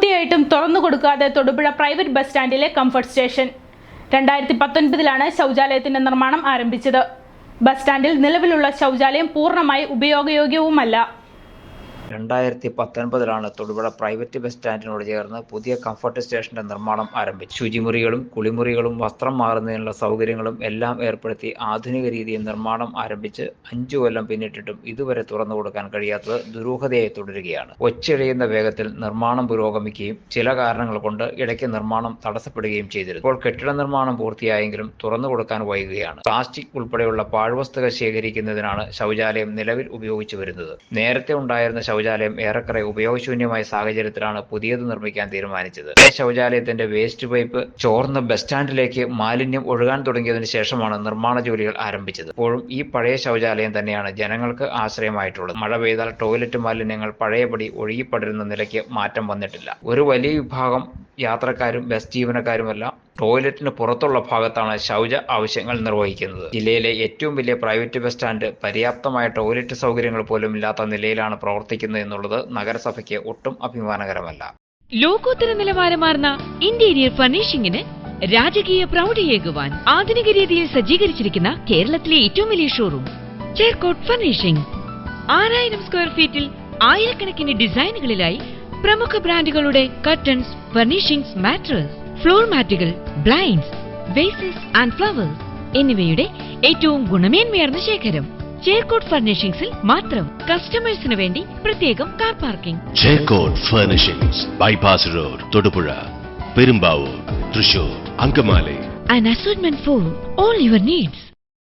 പൂർത്തിയായിട്ടും തുറന്നു കൊടുക്കാതെ Thodupuzha private bus സ്റ്റാൻഡിലെ കംഫർട്ട് സ്റ്റേഷൻ രണ്ടായിരത്തി പത്തൊൻപതിലാണ് ശൗചാലയത്തിന്റെ നിർമ്മാണം ആരംഭിച്ചത്. ബസ് സ്റ്റാൻഡിൽ നിലവിലുള്ള ശൗചാലയം പൂർണമായി ഉപയോഗയോഗ്യവുമല്ല. രണ്ടായിരത്തി പത്തൊൻപതിലാണ് തൊടുപുഴ പ്രൈവറ്റ് ബസ് സ്റ്റാൻഡിനോട് ചേർന്ന് പുതിയ കംഫർട്ട് സ്റ്റേഷന്റെ നിർമ്മാണം ആരംഭിച്ചു ശുചിമുറികളും കുളിമുറികളും വസ്ത്രം മാറുന്നതിനുള്ള സൗകര്യങ്ങളും എല്ലാം ഏർപ്പെടുത്തി ആധുനിക രീതിയിൽ നിർമ്മാണം ആരംഭിച്ച് അഞ്ചു കൊല്ലം പിന്നിട്ടിട്ടും ഇതുവരെ തുറന്നു കൊടുക്കാൻ കഴിയാത്തത് ദുരൂഹതയായി തുടരുകയാണ്. ഒച്ചിഴയുന്ന വേഗത്തിൽ നിർമ്മാണം പുരോഗമിക്കുകയും ചില കാരണങ്ങൾ കൊണ്ട് ഇടയ്ക്ക് നിർമ്മാണം തടസ്സപ്പെടുകയും ചെയ്തിരുന്നു. ഇപ്പോൾ കെട്ടിട നിർമ്മാണം പൂർത്തിയായെങ്കിലും തുറന്നു കൊടുക്കാൻ വൈകുകയാണ്. പ്ലാസ്റ്റിക് ഉൾപ്പെടെയുള്ള പാഴ്വസ്തുക്കൾ ശേഖരിക്കുന്നതിനാണ് ശൗചാലയം നിലവിൽ ഉപയോഗിച്ചു വരുന്നത്. നേരത്തെ ഉണ്ടായിരുന്ന ശൗചാലയം ഏറെക്കുറെ ഉപയോഗശൂന്യമായ സാഹചര്യത്തിലാണ് പുതിയത് നിർമ്മിക്കാൻ തീരുമാനിച്ചത്. ശൗചാലയത്തിന്റെ വേസ്റ്റ് പൈപ്പ് ചോർന്ന ബസ് സ്റ്റാൻഡിലേക്ക് മാലിന്യം ഒഴുകാൻ തുടങ്ങിയതിനു ശേഷമാണ് നിർമ്മാണ ജോലികൾ ആരംഭിച്ചത്. ഇപ്പോഴും ഈ പഴയ ശൗചാലയം തന്നെയാണ് ജനങ്ങൾക്ക് ആശ്രയമായിട്ടുള്ളത്. മഴ പെയ്താൽ ടോയ്ലറ്റ് മാലിന്യങ്ങൾ പഴയപടി ഒഴുകിപ്പടരുന്ന നിലയ്ക്ക് മാറ്റം വന്നിട്ടില്ല. ഒരു വലിയ വിഭാഗം യാത്രക്കാരും ബസ് ജീവനക്കാരുമെല്ലാം ടോയ്ലറ്റിന് പുറത്തുള്ള ഭാഗത്താണ് ശൗച ആവശ്യങ്ങൾ നിർവഹിക്കുന്നത്. ജില്ലയിലെ ഏറ്റവും വലിയ പ്രൈവറ്റ് ബസ് സ്റ്റാൻഡ് പര്യാപ്തമായ ടോയ്ലറ്റ് സൗകര്യങ്ങൾ പോലും ഇല്ലാത്ത നിലയിലാണ് പ്രവർത്തിക്കുന്നത് എന്നുള്ളത് നഗരസഭയ്ക്ക് ഒട്ടും അഭിമാനകരമല്ല. ലോകോത്തര നിലവാരമാർന്ന ഇന്റീരിയർ ഫർണിഷിംഗിന് രാജകീയ പ്രൗഢിയേകുവാൻ ആധുനിക രീതിയിൽ സജ്ജീകരിച്ചിരിക്കുന്ന കേരളത്തിലെ ഏറ്റവും വലിയ ഷോറൂം ചേർക്കോട്ട് ഫർണിഷിംഗ്. ആറായിരം സ്ക്വയർ ഫീറ്റിൽ ആയിരക്കണക്കിന് ഡിസൈനുകളിലായി പ്രമുഖ ബ്രാൻഡുകളുടെ കർട്ടൻസ് ഫർണിഷിംഗ്സ് മാട്രസ്. ഫ്ലോർ മാറ്റുകൾ ബ്ലൈൻഡ്സ് വേസസ് ആൻഡ് ഫ്ലവേഴ്സ് എന്നിവയുടെ ഏറ്റവും ഗുണമേന്മയാർന്ന ശേഖരം. ചേർക്കോട്ട് ഫർണിഷിംഗ്സിൽ മാത്രം കസ്റ്റമേഴ്സിന് വേണ്ടി പ്രത്യേകം car parking Chekkott furnishings bypass road Thodupuzha Perumbavoor Thrissur Angamaly. An assortment for all your needs.